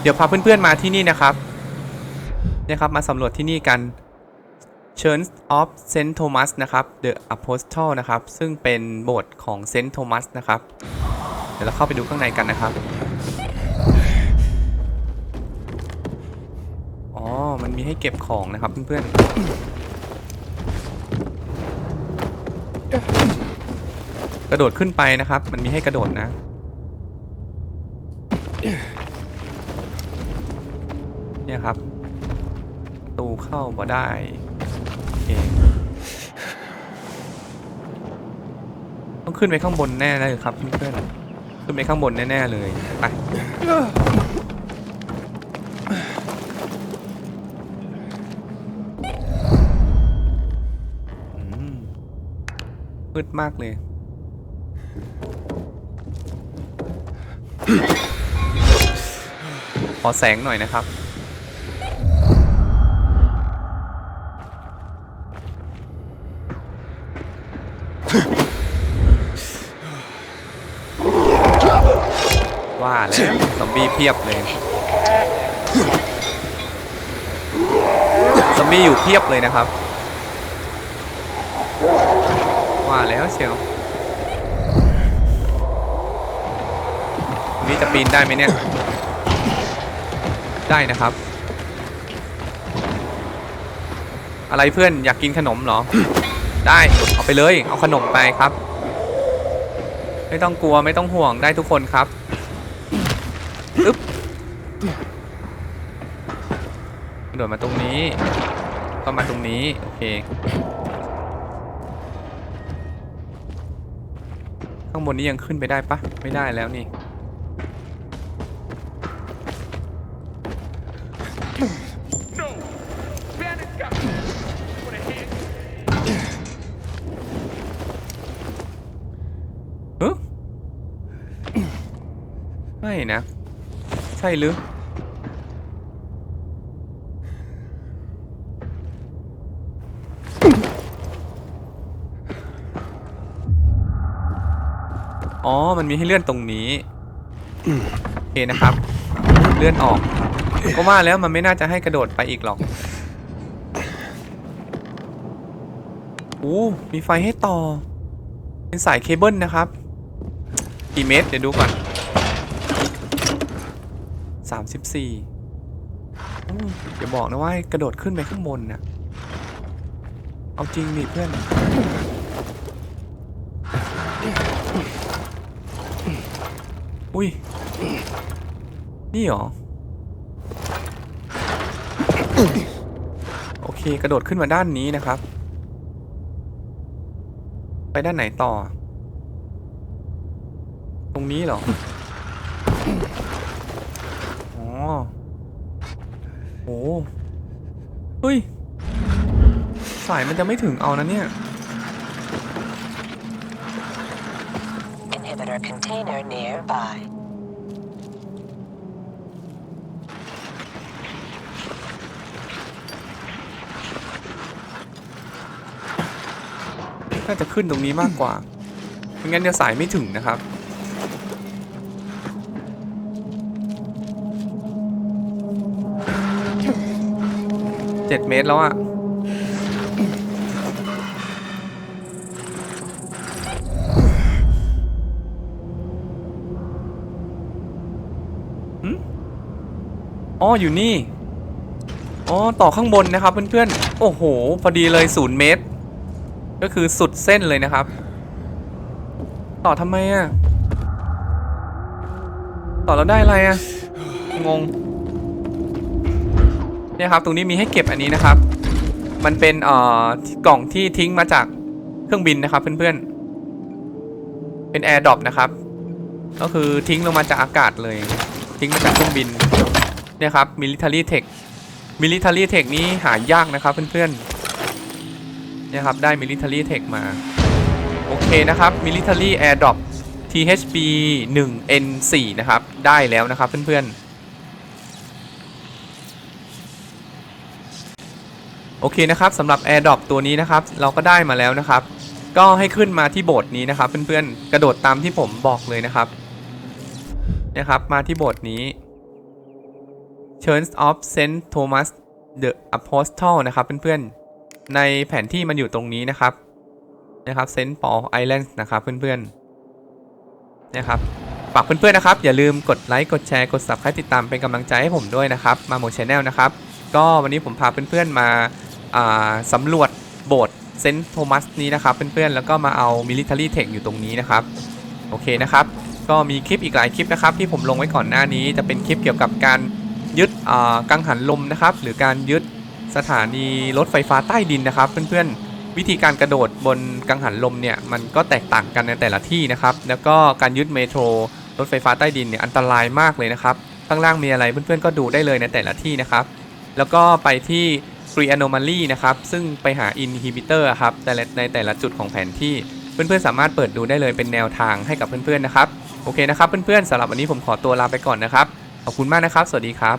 เดี๋ยวพาเพื่อนๆมาที่นี่นะครับนี่ยครับมาสำรวจที่นี่กัน Church of Saint Thomas นะครับ The Apostle นะครับ ซึ่งเป็นโบสถ์ของ Saint Thomas นะครับ เดี๋ยวเราเข้าไปดูข้างในกันนะครับ อ๋อ มันมีให้เก็บของนะครับเพื่อนๆ กระโดดขึ้นไปนะครับ มันมีให้กระโดดนะ เนี่ยครับตูเข้าบ่ได้โอเคต้องขึ้นไปข้างบนแน่เลยครับเพื่อนๆขึ้นไปข้างบนแน่ๆเลยไปอืมมืดมากเลยขอแสงหน่อยนะครับาแล้วซอมบี้เพียบเลยซอมบี้อยู่เพียบเลยนะครับ ว่าแล้วเชียวนี่จะปีนได้ไหมเนี่ย ได้นะครับ อะไรเพื่อนอยากกินขนมเหรอ ได้เอาไปเลย เอาขนมไปครับ ไม่ต้องกลัวไม่ต้องห่วงได้ทุกคนครับ อึ๊บกระโดดมาตรงนี้ก็มาตรงนี้ โอเค ข้างบนนี้ยังขึ้นไปได้ปะไม่ได้แล้วนี่เอ๊ะไม่นะ ใช่หรืออ๋อ มันมีให้เลื่อนตรงนี้โอเคนะครับ เลื่อนออก ก็ว่าแล้วมันไม่น่าจะให้กระโดดไปอีกหรอกอู้มีไฟให้ต่อ เป็นสายเคเบิลนะครับ กี่เมตร เดี๋ยวดูก่อน สามสิบสี่อย่าบอกนะว่ากระโดดขึ้นไปข้างบนน่ะ เอาจริงดิเพื่อนอุ้ย นี่หรอ โอเค กระโดดขึ้นมาด้านนี้นะครับ ไปด้านไหนต่อ ตรงนี้หรอ โอ้เฮ้ย สายมันจะไม่ถึงเอานะเนี่ย Inhibitor container nearby. น่าจะขึ้นตรงนี้มากกว่าไม่งั้นเดี๋ยวสายไม่ถึงนะครับ เจ็ดเมตรแล้วอะหึอ๋ออยู่นี่ อ๋อ ต่อข้างบนนะครับเพื่อนๆ โอ้โห พอดีเลยศูนย์เมตร ก็คือสุดเส้นเลยนะครับ ต่อทำไมอะต่อแล้วได้อะไรอะ งง เนี่ยครับตรงนี้มีให้เก็บอันนี้นะครับ มันเป็นเอ่อกล่องที่ทิ้งมาจากเครื่องบินนะครับเพื่อนๆ เป็นแอร์ดรอปนะครับ ก็คือทิ้งลงมาจากอากาศเลย ทิ้งมาจากเครื่องบินเนี่ยครับ military tech military tech นี้หายากนะครับเพื่อนๆเนี่ยครับได้ military tech มา โอเคนะครับ military airdrop THB 1 N 4 นะครับ ได้แล้วนะครับเพื่อนๆ โอเคนะครับสำหรับ AirDrop ตัวนี้นะครับ เราก็ได้มาแล้วนะครับ ก็ให้ขึ้นมาที่โบสถ์นี้นะครับ เพื่อนๆกระโดดตามที่ผมบอกเลยนะครับนะครับมาที่โบสถ์นี้ Church of Saint Thomas the Apostle นะครับเพื่อนๆในแผนที่มันอยู่ตรงนี้นะครับนะครับ Saint Paul Island นะครับเพื่อนๆนะครับฝากเพื่อนๆนะครับ อย่าลืมกดไลค์กดแชร์กด Subscribe ติดตามเป็นกำลังใจให้ผมด้วยนะครับมาโมชแนลนะครับก็วันนี้ผมพาเพื่อนๆมาอ่า สำรวจโบสถ์เซนต์โทมัสนี้นะครับเพื่อนๆแล้วก็มาเอา Military Tech อยู่ตรงนี้นะครับ โอเคนะครับ ก็มีคลิปอีกหลายคลิปนะครับ ที่ผมลงไว้ก่อนหน้านี้ จะเป็นคลิปเกี่ยวกับการยึดกังหันลมนะครับ หรือการยึดสถานีรถไฟฟ้าใต้ดินนะครับ เพื่อนๆ วิธีการกระโดดบนกังหันลมเนี่ยมันก็แตกต่างกันในแต่ละที่นะครับ แล้วก็การยึดเมโทรรถไฟฟ้าใต้ดินเนี่ยอันตรายมากเลยนะครับข้างล่างมีอะไรเพื่อนๆก็ดูได้เลยในแต่ละที่นะครับ แล้วก็ไปที่ Free Anomaly นะครับ ซึ่งไปหา Inhibitor อะครับแต่ละในแต่ละจุดของแผนที่เพื่อนๆสามารถเปิดดูได้เลยเป็นแนวทางให้กับเพื่อนๆนะครับ โอเคนะครับเพื่อนๆสำหรับวันนี้ผมขอตัวลาไปก่อนนะครับ ขอบคุณมากนะครับ สวัสดีครับ